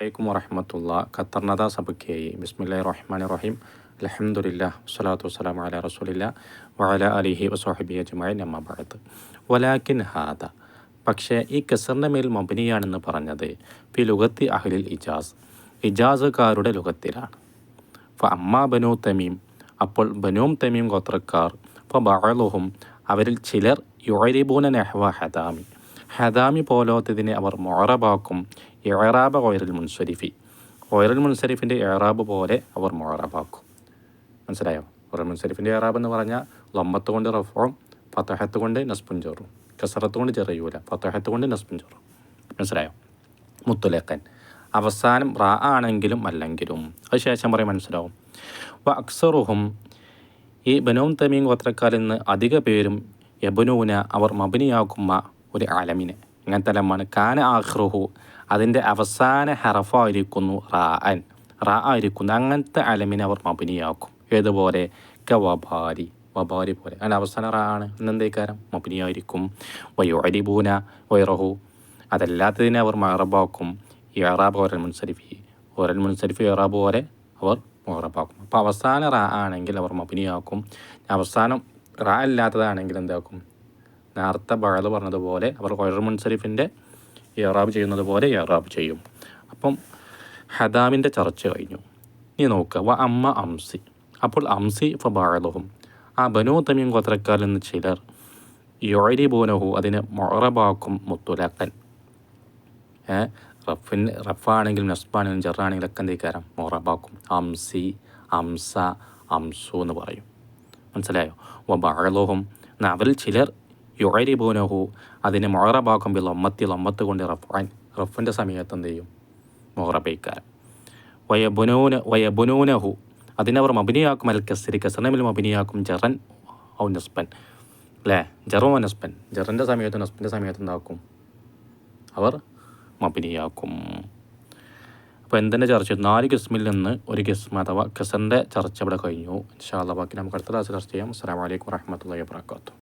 അലൈക്കും വറഹമത്തുള്ള. ഖത്തർനദ സബക്കയായി. ബിസ്മില്ലാ റഹ്മാൻ റഹീം അലഹമുല്ല വസ്സലാത്തു വസ്സലാം അല റസൂലില്ല. വഅല അലിഹി വസ്ഹബി അജ്മായി നമ്മബാദത്ത് വലാക്കിൻ ഹാദ. പക്ഷേ ഈ കസറിന്റെ മേൽ മബനിയാണെന്ന് പറഞ്ഞത് ഫി ലുഗത്തി അഹ്ലിൽ ഇജാസ്. ഇജാസുകാരുടെ ലുഗത്തിലാണ്. ഫ അമ്മ ബനു തമീം. അപ്പോൾ ബനൂം തമീം ഗോത്രക്കാർ ഫ ബഅലുഹും അവരിൽ ചിലർ യുഴരിബൂന നെഹ്വ ഹദാമി. ഹദാമി പോലോത്തതിനെ അവർ മൊറബാക്കും ഇറാബ ഓയറിൽ മുൻസരിഫി. ഓയറിൽ മുൻസരിഫിന്റെ ഇറാബ് പോലെ അവർ മൊറാബാക്കും. മനസ്സിലായോ? ഓയൽ മുൻസരിഫിന്റെ ഇറാബ് എന്ന് പറഞ്ഞാൽ ലമ്മത്ത് കൊണ്ട് റഫോം ഫത്തഹത്ത് കൊണ്ട് നസ്പുൻ ചോറും. കസറത്ത് കൊണ്ട് ചെറിയൂല ഫത്തഹത്ത് കൊണ്ട് നസ്പുൻ ചോറും. മനസ്സിലായോ? മുത്തുലേക്കൻ അവസാനം റാ ആണെങ്കിലും അല്ലെങ്കിലും. അത് ശേഷം പറയും മനസ്സിലാവും. അപ്പോൾ അക്സറുഹും ഈ ബനോം തമീം ഗോത്രക്കാരിൽ നിന്ന് അധിക പേരും യബനൂന അവർ മബിനിയാക്കുന്ന ഒരു അലമിനെ ഇങ്ങനത്തെ അലമാണ് കാന ആഹ്റുഹു അതിന്റെ അവസാന ഹറഫായിരിക്കുന്നു റാ അൻ. റാ ആയിരിക്കുന്നു അങ്ങനത്തെ അലമിനെ അവർ മബിനിയാക്കും. ഏതുപോലെ? കവബാരി വബാരി പോലെ. അതിന്റെ അവസാന റാ ആണ്. എന്നെന്തേക്കാരം മബനിയായിരിക്കും. വയോരിബൂന വൈറഹു. അതല്ലാത്തതിനെ അവർ മറബാക്കും ഇറാബ് ഓരൽ മുൻസരിഫി. ഓരൽ മുൻസരിഫ് ഇറാബ് പോലെ അവർ മുഹറബാക്കും. അപ്പോൾ അവസാന റാ ആണെങ്കിൽ അവർ മബിനിയാക്കും. അവസാനം റാ അല്ലാത്തതാണെങ്കിൽ എന്താക്കും? നേരത്തെ ബഴത് പറഞ്ഞതുപോലെ അവർ ഒരൽ മുൻസരിഫിന്റെ ഇറാബ് ചെയ്യുന്നത് പോലെ ഇറാബ് ചെയ്യും. അപ്പം ഹദാമിന്റെ ചർച്ച കഴിഞ്ഞു. ഇനി നോക്കുക വ അമ്മ അംസി. അപ്പോൾ അംസി ഫ ബഴലുഹും ആ ബനോ തമീം ഗോത്രക്കാരിൽ നിന്ന് ചിലർ യൊഴരി ബോനഹു അതിനെ മൊറബാക്കും മുത്തുലാക്കൻ ഏ റഫിന് റഫാണെങ്കിലും നസ്ബാണെങ്കിലും ജറാണെങ്കിലും ഒക്കെ എന്തേക്കാരം മൊറബാക്കും അംസി അംസ അംസു എന്ന് പറയും. മനസ്സിലായോ? വ ബഴലുഹും അവരിൽ ചിലർ യുഴരിബൂനഹു അതിനെ മൊഹറബാക്കും ബിൽ ഒമ്മത്തിൽ ഒമ്മത്ത് കൊണ്ട് റഫാൻ റഫിന്റെ സമയത്ത് എന്ത് ചെയ്യും? വയ വയബുനൂന വയബുനൂനഹു അതിനവർ മബിനിയാക്കും. അൽ കസരി കസനമിൽ മബിനിയാക്കും. ജറൻ ഔ നസ്ബൻ. അല്ലേ ജറോ നസ്ബൻ. ജറന്റെ സമയത്ത് നസ്പന്റെ സമയത്ത് എന്താക്കും? അവർ മബിനിയാക്കും. അപ്പോൾ എന്തിന്റെ ചർച്ച? നാല് കിസ്മിൽ നിന്ന് ഒരു കിസ്മ അഥവാ കസറിന്റെ ചർച്ച ഇവിടെ കഴിഞ്ഞു. ഇൻഷാ ബാക്കി നമുക്ക് അടുത്ത ക്ലാസ് ചർച്ച ചെയ്യാം. അസ്സാം വലൈക്കും വാഹമത്തല്ലാ വാത്തു